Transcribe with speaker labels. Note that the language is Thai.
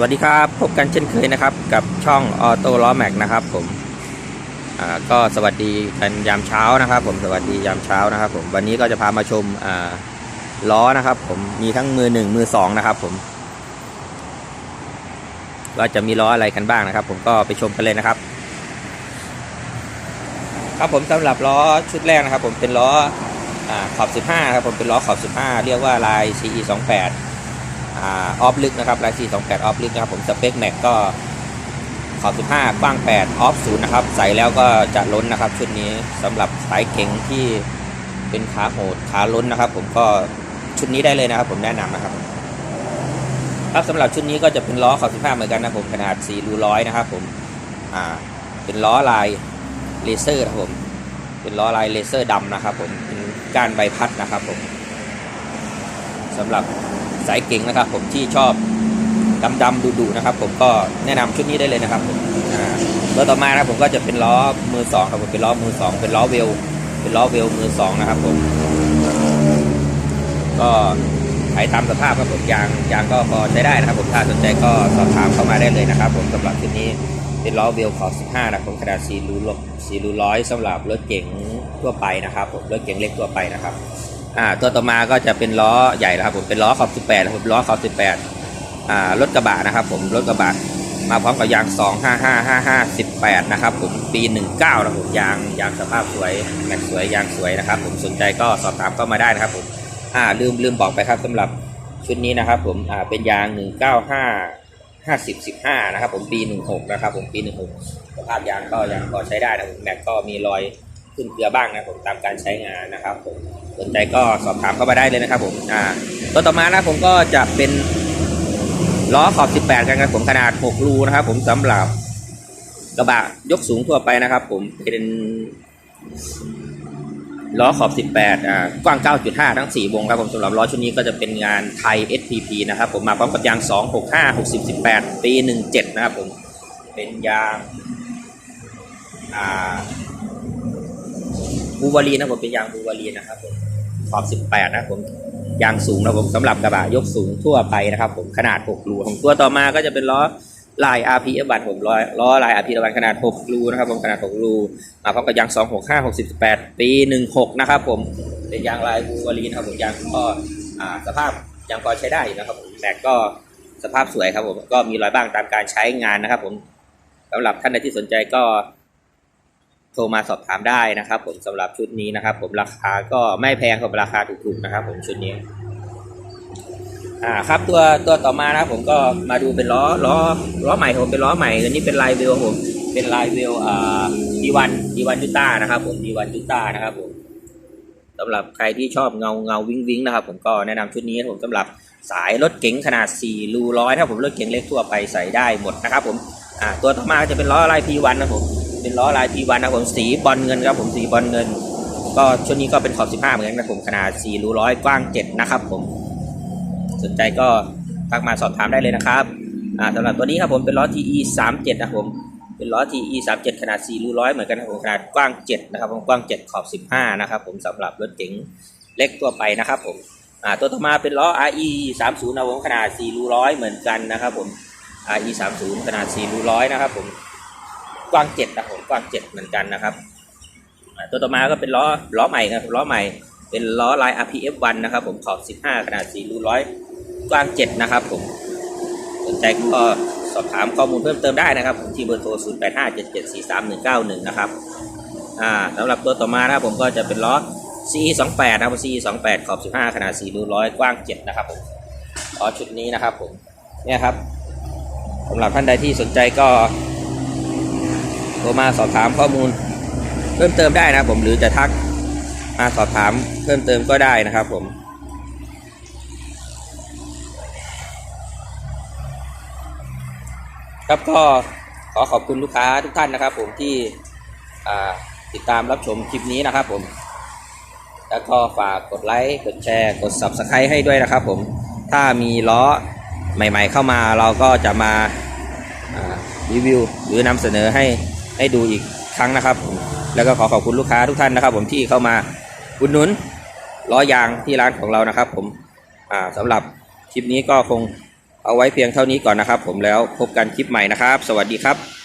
Speaker 1: วัสดีครับ พบกันเช่นเคยนะครับ กับช่องออโต้ล้อแม็กนะครับ ผมก็สวัสดีกันยามเช้านะครับ ผมสวัสดียามเช้านะครับ ผมวันนี้ก็จะพามาชมล้อนะครับ ผมมีทั้งมือหนึ่งมือสองนะครับ ผมว่าจะมีล้ออะไรกันบ้างนะครับ ผมก็ไปชมกันเลยนะครับ ครับผมสำหรับล้อชุดแรกนะครับ ผมเป็นล้ออขอบ 15ครับผมเป็นล้อขอบ 15 เรียกว่าลาย CE 28 ออฟลึกนะครับลาย CE 28ออฟลึกนะครับผมสเปคแม็กก็ขอบ15กว้าง8ออฟ0นย์นะครับ ใส่แล้วก็จะล้นนะครับชุดนี้สำหรับสายเก่งที่เป็นขาโหดขาล้นนะครับ ผมก็ชุดนี้ได้เลยนะครับ ผมแนะนำนะครับ ครับสำหรับชุดนี้ก็จะเป็นล้อขอบ15เหมือนกันนะผมขนาด4รูร้อยนะครับ ผมอ่าเป็นล้อลายเลเซอร์นะครับผมเป็นล้อลายเลเซอร์ดำนะครับ ผมเป็นก้านใบพัดนะครับ ผมสำหรับ สายเก่งนะครับ ผมที่ชอบดำดำดุดุนะครับ ผมก็แนะนำชุดนี้ได้เลยนะครับผมอ่าตัวต่อมานะครับผมก็จะเป็นล้อมือสองครับผมเป็นล้อมือสองเป็นล้อเวล เป็นล้อเวลมือสองนะครับผม ก็ขายตามสภาพครับผมยางยางก็พอใช้ได้นะครับ ผมถ้าสนใจก็สอบถามเข้ามาได้เลยนะครับ ผมสำหรับชุดนี้เป็นล้อเวลขอบ15นะครับผมขนาด4รู4รูร้อยสำหรับรถเก๋งทั่วไปนะครับผมรถเก๋งเล็กทั่วไปนะครับ อ่าตัวต่อมาก็จะเป็นล้อใหญ่นะครับผมเป็นล้อขอบ18นะครับล้อขอบ18อ่ารถกระบะนะครับ ผมรถกระบะมาพร้อมกับยาง 25555 18นะครับผมปี 19นะครับผมยางยางสภาพสวยแม็กสวยยางสวยนะครับ ผมสนใจก็สอบถามเข้ามาได้นะครับผมอ่าลืมลืมบอกไปครับสำหรับชุดนี้นะครับ ผมอ่าเป็นยาง 195ห้าสิบสิบห้านะครับ ผมปีหนึ่งหกนะครับ ผมปีหนึ่งหกสภาพยางก็ยังพอใช้ได้นะผมแม็กก็มีรอยขึ้นเกลือบ้างนะผมตามการใช้งานนะครับผม สนใจก็สอบถามเข้ามาได้เลยนะครับผมอ่าตัวต่อมานะผมก็จะเป็นล้อขอบ 18 กันครับผมขนาด 6 รูนะครับ ผมสำหรับกระบะยกสูงทั่วไปนะครับ ผมเป็นล้อขอบ 18 อ่ากว้าง 9.5 ทั้ง 4 วงครับผมสำหรับล้อชุดนี้ก็จะเป็นงานไทย SPP นะครับ ผมมาพร้อมกับยาง 265 60 18 ปี 17 นะครับผมเป็นยางอ่าบูวารีนะผมเป็นยางบูวารีนะครับผม ขอบ 18 นะผมยางสูงนะผมสำหรับกระบะยกสูงทั่วไปนะครับผมขนาด 6 รูของตัวต่อมาก็จะเป็นล้อลาย RP อบันผมล้อล้อลาย RP อบันขนาด 6 รูนะครับผมขนาด 6 รูมาพร้อมกับยาง 265 68 ปี 16 นะครับผมเป็นยางลายบูวารีนะครับผมยางก็สภาพยังพอใช้ได้นะครับผมแม็กก็สภาพสวยครับผมก็มีรอยบ้างตามการใช้งานนะครับผมสำหรับท่านใดที่สนใจก็ โทรมาสอบถามได้นะครับ ผมสำหรับชุดนี้นะครับ ผมราคาก็ไม่แพงครับราคาถูกๆนะครับ ผมชุดนี้อ่าครับตัวตัวต่อมานะครับผมก็มาดูเป็นล้อล้อล้อใหม่ผมเป็นล้อใหม่อันนี้เป็นลายเวลผมเป็นลายเวลอ่าดีวันดีวันยูต้านะครับผมดีวันยูต้านะครับผมสำหรับใครที่ชอบเงาเงาวิงวิงนะครับ ผมก็แนะนำชุดนี้ผมสำหรับสายรถเก๋งขนาด 4 รูร้อยถ้าผมรถเก๋งเล็กทั่วไปใส่ได้หมดนะครับผมอ่าตัวต่อมาจะเป็นล้อลาย P1 นะครับผม เป็นล้อลาย P1 นะครับผมสีบอลเงินครับผมสีบอลเงิน ก็ชุดนี้ก็เป็นขอบ 15 เหมือนกันนะผมขนาด4รูร้อยกว้าง 7 นะครับผม สนใจก็ทักมาสอบถามได้เลยนะครับอ่าสำหรับตัวนี้ครับผมเป็นล้อ TE 37นะผมเป็นล้อ TE 37ขนาด4รูร้อยเหมือนกันนะผมขนาดกว้าง 7 นะครับผมกว้าง 7 ขอบ 15 นะครับผมสำหรับรถเก๋งเล็กทั่วไปนะครับผมอ่าตัวต่อมาเป็นล้อ RE 30นะผมขนาด4รูร้อยเหมือนกันนะครับผม RE 30ขนาด4รูร้อยนะครับผม กว้าง7นะครับผมกว้าง7เหมือนกันนะครับ ตัวต่อมาก็เป็นล้อล้อใหม่นะครับล้อใหม่ เป็นล้อลาย RPF1 นะครับ ผมขอบ 15 ขนาด4รูร้อยกว้าง 7 นะครับผมสนใจก็สอบถามข้อมูลเพิ่มเติมได้นะครับผมที่เบอร์โทร 0857743191 นะครับอ่าสำหรับตัวต่อมานะครับผมก็จะเป็นล้อ CE28 นะครับ CE28 ขอบ 15 ขนาด4รูร้อยกว้าง 7 นะครับผมล้อชุดนี้นะครับผมเนี่ยครับสำหรับท่านใดที่สนใจก็ โทรมาสอบถามข้อมูล เพิ่มเติมได้นะผมหรือจะทักมาสอบถามเพิ่มเติมก็ได้นะครับผมครับก็ขอขอบคุณลูกค้าทุกท่านนะครับ ผมที่ติดตามรับชมคลิปนี้นะครับ ผม แล้วก็ฝากกดไลค์กดแชร์กด Subscribe ให้ด้วยนะครับ ผมถ้ามีล้อใหม่ ๆ เข้ามาเราก็จะมารีวิวหรือนำเสนอให้ ให้ดูอีกครั้งนะครับ แล้วก็ขอขอบคุณลูกค้าทุกท่านนะครับ ผมที่เข้ามาอุดหนุนล้อยางที่ร้านของเรานะครับ ผมอ่าสำหรับคลิปนี้ก็คงเอาไว้เพียงเท่านี้ก่อนนะครับ ผมแล้วพบกันคลิปใหม่นะครับ สวัสดีครับ